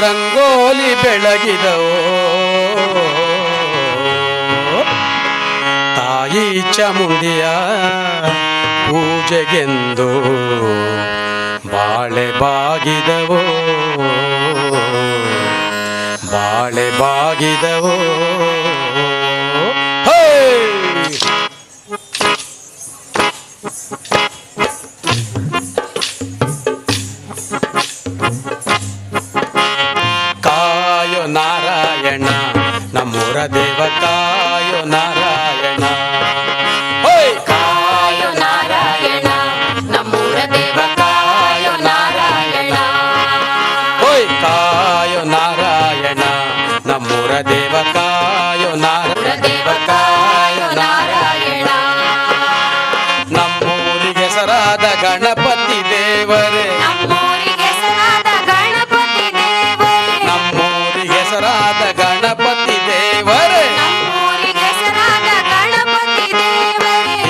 ರಂಗೋಲಿ ಬೆಳಗಿದವು. ತಾಯಿ ಚಾಮುಂಡಿಯ ಪೂಜೆಗೆಂದು ಬಾಳೆ ಬಾಗಿದವೋ. ಬಾಳೆ ಬಾಗಿದವೋ. ಹೆಸರಾದ ಗಣಪತಿ ದೇವರೇ. ಹೆಸರಾದ ಗಣಪತಿ ದೇವರೆ.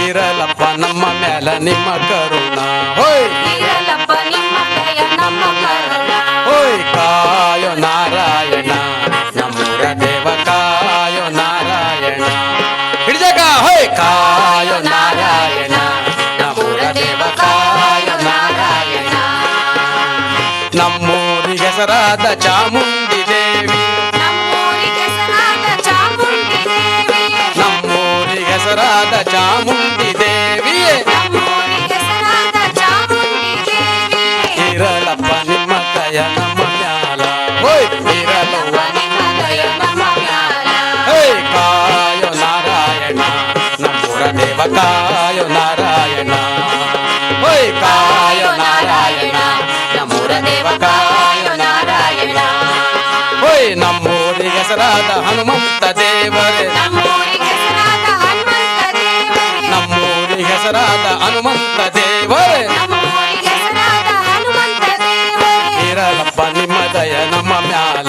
ಇರಲಪ್ಪ ನಮ್ಮ ನಿಮ್ಮ రాధ చాము ಹನುಮಂತ ದೇವರೇ ಹೀರಲಪ್ಪ ನಿಮ್ಮ ದಯ ನಮ್ಮ ಮ್ಯಾಲ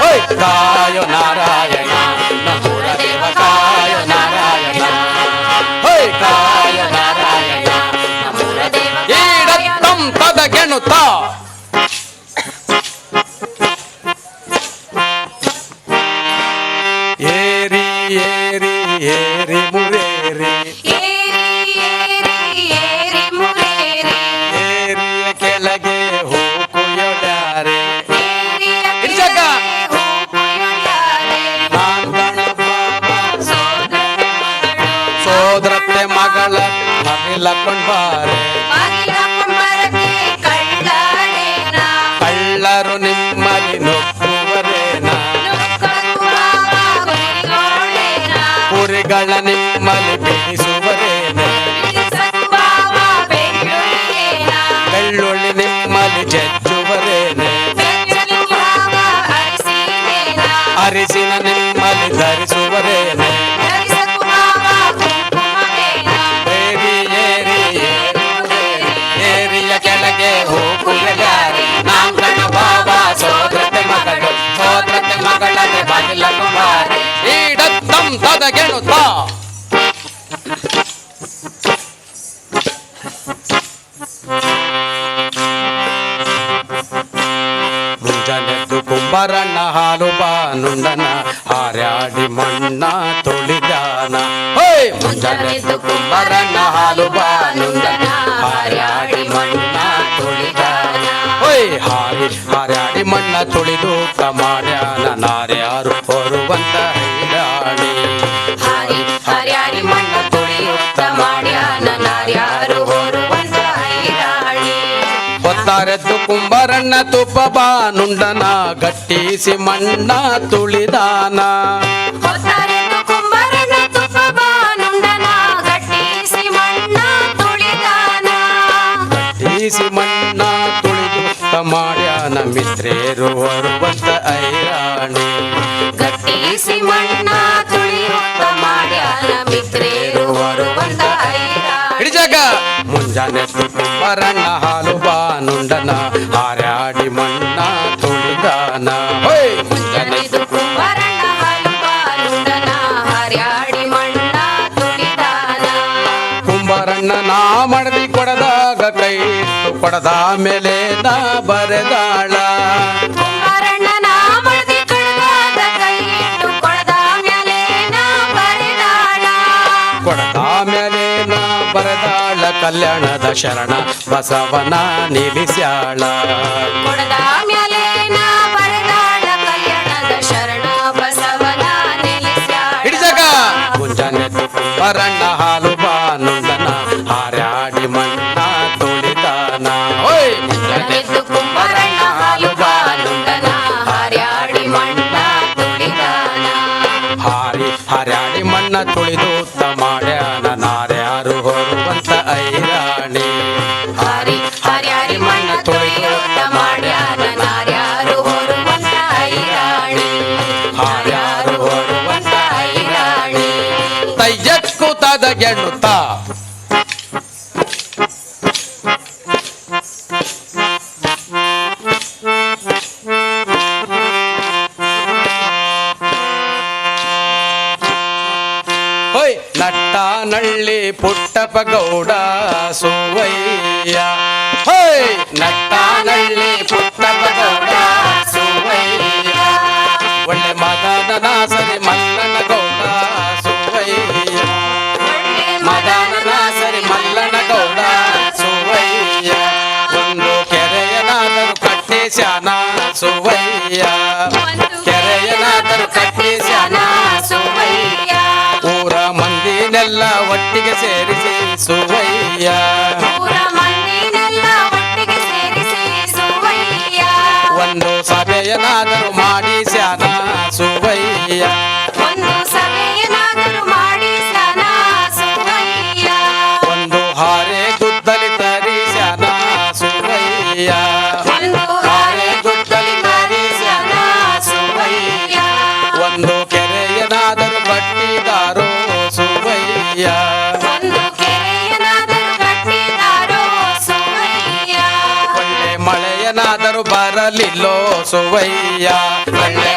ಹೋಯ್ ಕಾಯೋ ನಾ ಹಾರಾಡಿ ಮಣ್ಣ ತುಳಿದು ಸಮಾರ್ಯಾನ ನಾರ್ಯಾರು ಹೊರುವಂತ ಹೈರಾಣಿ. ಹೊತ್ತಾರೆದ್ದು ಕುಂಬರಣ್ಣ ತುಪ್ಪ ಬಾನುಂಡನ ಗಟ್ಟಿಸಿ ಮಣ್ಣ ತುಳಿದಾನ. ಗಟ್ಟಿಸಿ ಮಣ್ಣ ತುಳಿದು ಮಾಡ್ಯಾನ ಸ್ತ್ರೀಯರು ಹೊರ ಬಂತ ಐರಾಣಿ ಗಟ್ಟಿಸಿ ಮಣ್ಣ ತುಳಿ ಹೊತ್ತ ಮಾಡ್ಯಾನ ಮಿತ್ರೇರು ಹೊರ ಬಂತ ಐರಾಣಿ ಮುಂಜಾನೆ ಬರಣ್ಣ ಕೈ ಪಡದ ಮೇಲೆ ನಾ ಬರೆದಾಳ. ನಾ ಕೊಡದ ಮೇಲೆ ನಾ ಬರೆದಾಳ ಕಲ್ಯಾಣದ ಶರಣ ಬಸವನ ನಿಲ್ಲಿಸ್ಯಾಳ ತದ ಗೆಣ್ಣುತ್ತ ನಳ್ಳಿ ಪುಟ್ಟಪ್ಪ ಗೌಡ ಸುವಯ್ಯ ಹೊಯ್ ನಟ್ಟ ನಳ್ಳಿ ಕಟ್ಟಿ ಶಾನ ಸುವಯ್ಯ ಕೆರೆಯನಾದರೂ ಕಟ್ಟಿ ಶಾನ ಸುವಯ್ಯ. ಊರ ಮಂದಿನೆಲ್ಲ ಒಟ್ಟಿಗೆ ಸೇರಿಸಿ ಸುವಯ್ಯ. ಒಂದು ಸಭೆಯನಾದರೂ ಮಾಡಿ ಶಾನ ಸುವಯ್ಯ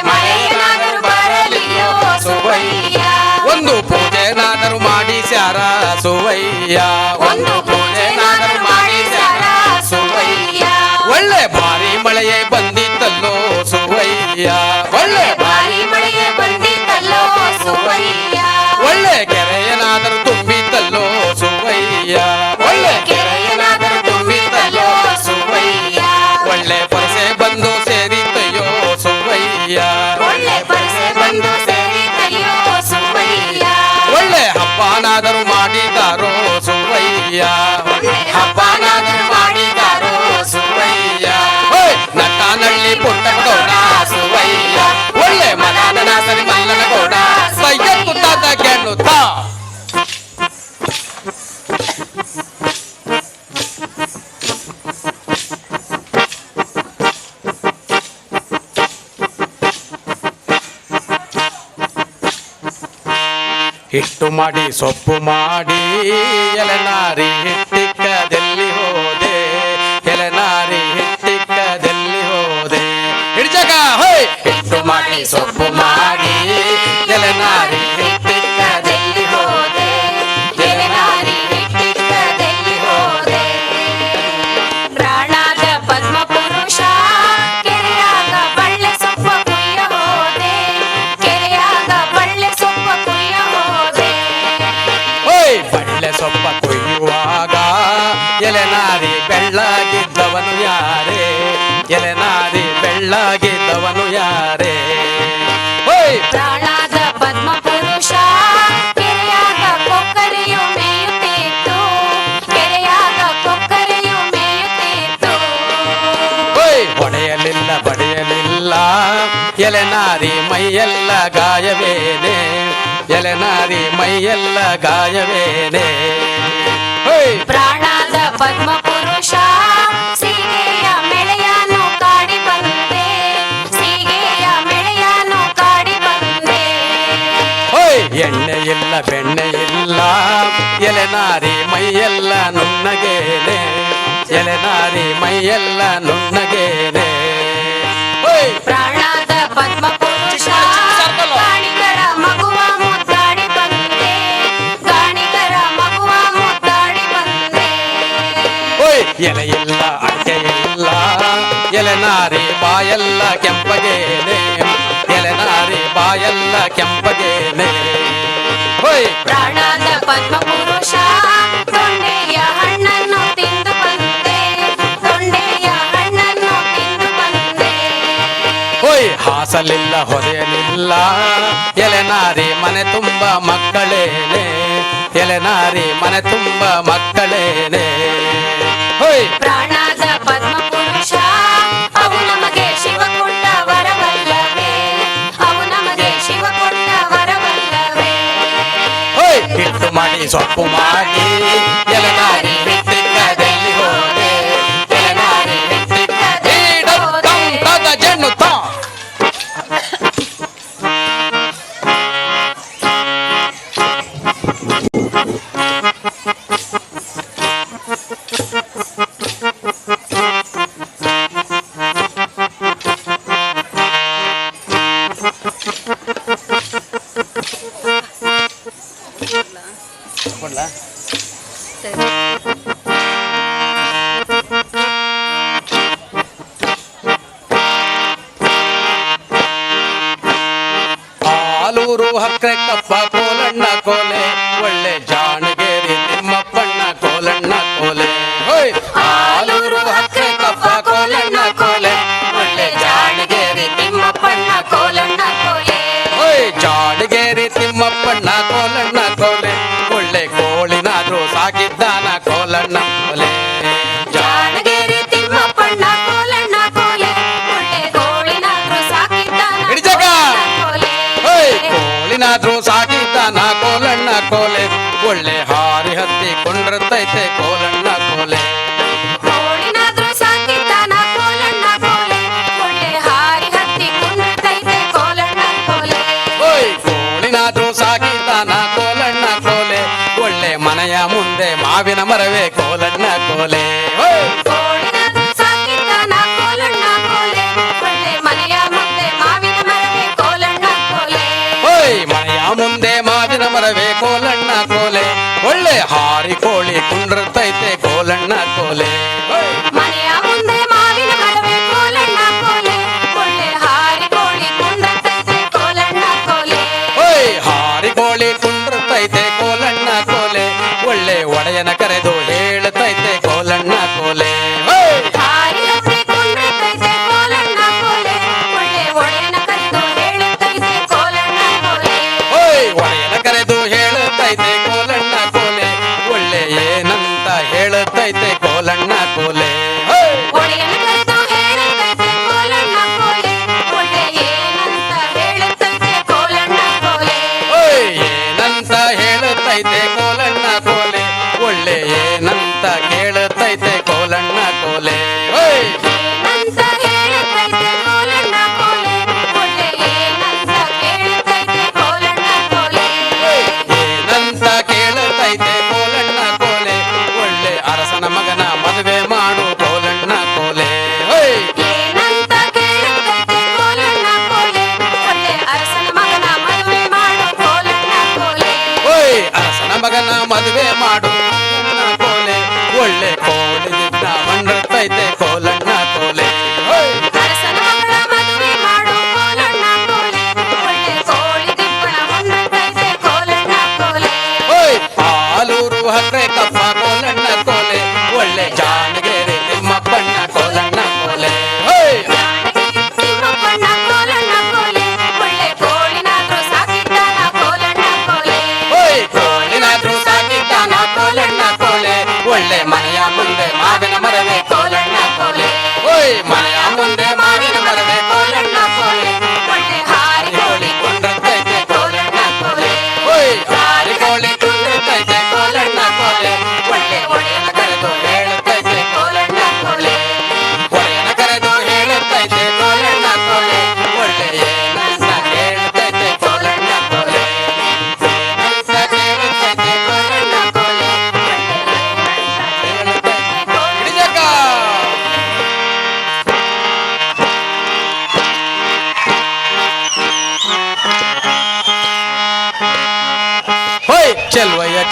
ಮಳೆಯನಾದರೂ ಬರಲಿಲ್ಲೋ ಸುವಯ್ಯ. ಒಂದು ಪೂಜೆನಾದರೂ ಮಾಡಿ ಸ್ಯಾರ ಸುವಯ್ಯ. ಒಂದು ಪೂಜೆನಾದರೂ ಮಾಡಿ ಸರ ಸುವಯ್ಯ. ಒಳ್ಳೆ ಭಾರಿ ಮಳೆಯೇ ಬಂದಿತ್ತಲ್ಲೋ ಮಾಡಿ, ಸೊಪ್ಪು ಮಾಡಿ, ಎಲೆನಾರಿ ಹಿಟ್ಟಿಕ್ಕದಲ್ಲಿ ಹೋದೆ. ಎಲೆನಾರಿ ಹಿಟ್ಟಿಕ್ಕದಲ್ಲಿ ಹೋದೆ. ಹಿಡ್ಜಗ, ಹೋಯ್! ಹಿಟ್ಟು ಮಾಡಿ, ಸೊಪ್ಪು ಮಾಡಿ ಎಲೆನಾರಿ ಬೆಳ್ಳಗಿದ್ದವನು ಯಾರೇ ಪ್ರಾಣಾದ ಪದ್ಮ ಪುರುಷ ಕೆರೆಯಾಗ ಕೊಕ್ಕರೆಯು ಮೇಯುತ್ತಿತ್ತು. ಕೆರೆಯಾಗ ಕೊಕ್ಕರೆಯು ಮೇಯುತ್ತಿತ್ತು. ಹೊಡೆಯಲಿಲ್ಲ ಬಡಿಯಲಿಲ್ಲ ಎಲೆನಾರಿ ಮೈಯೆಲ್ಲ ಗಾಯವೇನೆ. ಎಲೆನಾರಿ ಮೈಯೆಲ್ಲ ಗಾಯವೇನೆ. ಪ್ರಾಣಾದ ಪದ್ಮ ಎಣ್ಣೆ ಇಲ್ಲ ಬೆಣ್ಣೆ ಇಲ್ಲ ಎಲೆನಾರಿ ಮೈಯೆಲ್ಲ ನುಣ್ಣಗೇನೆ ಎಲೆನಾರಿ ಮೈಯೆಲ್ಲ ನುಣ್ಣಗೇನೆ ಪ್ರಾಣಾದ ಪದ್ಮ ಪುರುಷ ಎಲೆ ಇಲ್ಲ ಅಡ್ಡೆ ಇಲ್ಲ ಎಲೆನಾರಿ ಬಾಯೆಲ್ಲ ಕೆಂಪಗೇನೆ ಎಲ್ಲ ಕೆಂಪಗೆ ಹೊಯ್. ಪ್ರಾಣದ ಪದ್ಮ ಪುರುಷ ತೊಂಡೆಯ ಹಣ್ಣನ್ನು ತಿಂದು ಬಂದೆ. ತೊಂಡೆಯ ಹಣ್ಣನ್ನು ತಿಂದು ಬಂದೆ. ಹೊಯ್. ಹಾಸಲಿಲ್ಲ ಹೊರೆಯಲಿಲ್ಲ. ಎಲೆನಾರಿ ಮನೆ ತುಂಬ ಮಕ್ಕಳೇನೆ. ಎಲೆನಾರಿ ಮನೆ ತುಂಬ ಮಕ್ಕಳೇನೆ. ಹೊಯ್. ಪ್ರಾಣದ ಪದ್ಮ ಗೆಲನಾರಿ ಸೊಪ್ಪು ಮಾಡಿ ಗೆಲನಾರಿ ಜನ್ನುತ್ತ ಮನೆಯ ಮುಂದೆ ಮಾವಿನ ಮರವೇ ಕೋಲಣ್ಣ ಕೋಲೆ. ಮನೆಯ ಮುಂದೆ ಮಾವಿನ ಮರವೇ ಕೋಲಣ್ಣ ಕೋಲೆ. ಒಳ್ಳೆ ಹಾರಿ ಕೋಳಿ ಕುಂಡ್ರತೈತೆ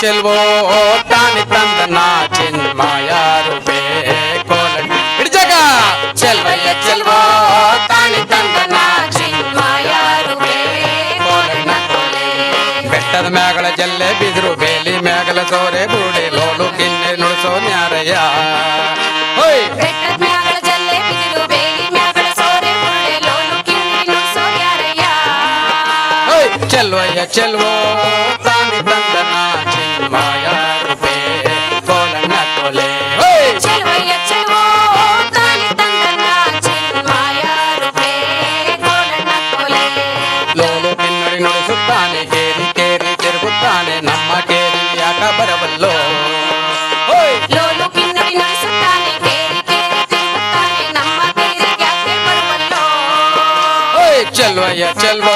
ಚೆಲ್ವೋ ತಾನಿ ತಂದ ನಾಚಿನ್ ಮಾಯಾರು ಬೇಕೋಲನ್ ಹಿಡ್ಜಗ ಚೆಲ್ವಯ್ಯ ಚೆಲ್ವೋ ತಾನಿ ತಂದ ನಾಚಿನ್ ಮಾಯಾರು ಬೆಟ್ಟದ ಮ್ಯಾಗಳ ಜಲ್ಲೆ ಬಿದ್ರು ಬೇಲಿ ಮ್ಯಾಗಲ ಸೋರೆ ಬುರುಡೆ ಲೋಲು ಕಿನ್ನೆ ನುಡಿಸೋ ನ್ಯಾರಯ್ಯ ಹೋಯ್. ಚೆಲ್ವಯ್ಯ ಚೆಲ್ವೋ ಯ ಚೆಲ್ವೋ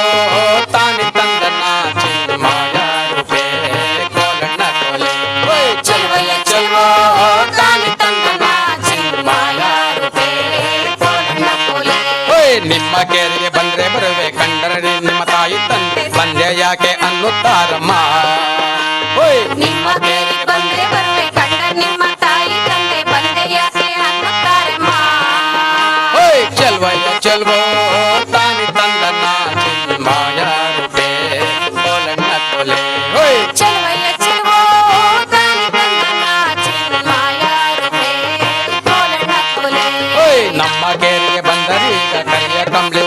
ತಾನಿ ತಂದನ ಚೆಲ್ಮಾಯ ರೂಪೇ ಕೋಲಣ್ಣ ಕೋಲೆ. ಚೆಲ್ವಯ ಚೆಲ್ವೋ ತಾನಿ ತಂದನ ಚೆಲ್ಮಾಯ ರೂಪೇ ಕೋಲಣ್ಣ ಕೋಲೆ. ನಿಮ್ಮ ಕೆರೆಗೆ ಬಂದ್ರೆ ಬರುವೆ, ಕಂಡರಡಿ ನಿಮ್ಮ ತಾಯಿ ತಂದೆ. ಬಂದೆ ಯಾಕೆ ಅನ್ನುತ್ತಾರೆ मगेर्य बंदरी कमले।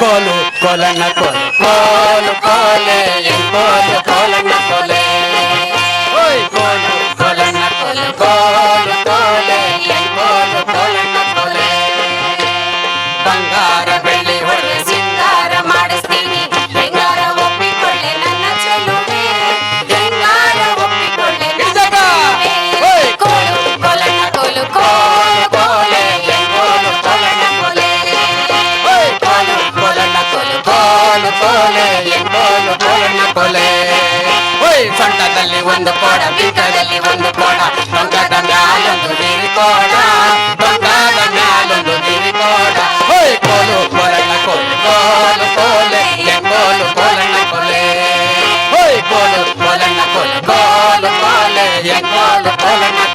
கோலு கோலன கோலு கோலு கோலு கோலன ನಲ್ಲಿ ಒಂದು ಕೋಣ ಬಂಗಾದ ಮ್ಯಾಲೊಂದು ದೇವಿ ಕೋಣ ಬಂಗಾದ ಮ್ಯಾಲೊಂದು ದೇವಿ ಕೋಣ ಹೋಯ್ ಕೋಲು ಕೋಲಣ್ಣ ಕೋಲು ಕೋಲು ಕೋಲೆ ಕೋಲು ಕೋಲಣ್ಣ ಕೊಲೆ ಹೋಯ್ ಕೋಲು ಕೋಲಣ್ಣ ಕೋಲು ಕೋಲು ಕೋಲೆ ಕೋಲು ಕೋಲಣ್ಣ